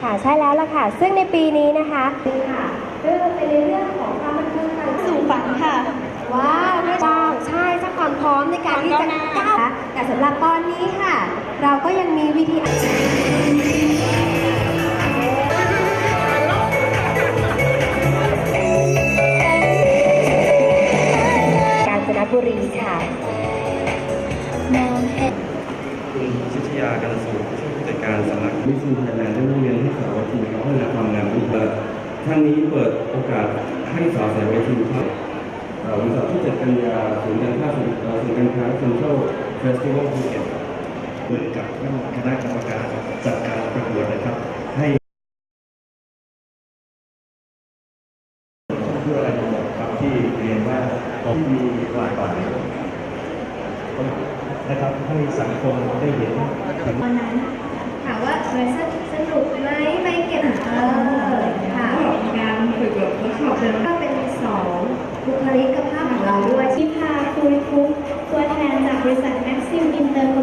เด่นค่ะค่ะใช่แล้วล่ะค่ะ ซึ่งในปีนี้นะคะค่ะซึ่งเป็นในเรื่องของความบันเทิงต่างๆสู่ฝันค่ะว้าวว้าวใช่สร้างความพร้อมในการที่จะก้าวแต่สำหรับตอนนี้ค่ะ เราก็ยังมีวิธีกาญจนบุรีค่ะ คุณชิตยาการสูตรผู้ช่วยผู้จัดการสำนักมิสซูไทยแลนด์ได้ร่วมเรียนให้สาวทีเขาพัฒนาความงามรูปแบบทั้งนี้เปิดโอกาสให้สาวสายเวทีครับเอ่อวันเสาร์ที่7กันยาศูนย์การค้าศูนย์เอ่อศูนย์การค้าเซ็นทรัลเฟสติวัลภูเก็ตเหมือนกับคณะกรรมการจัดการประกวดนะครับ ให้เพื่ออะไรครับที่เรียนว่าผมมีหลากหลาย นะครับให้สังคมได้เห็นถึง วันนั้นถามว่าเออสนุกสนุกไหมไปเก็บเออค่ะการฝึกแบบทดสอบเชิงก็เป็นสองบุคลิกภาพของเราด้วยที่พาคุยคุ้มตัวแทนจากบริษัท Maxim Inter p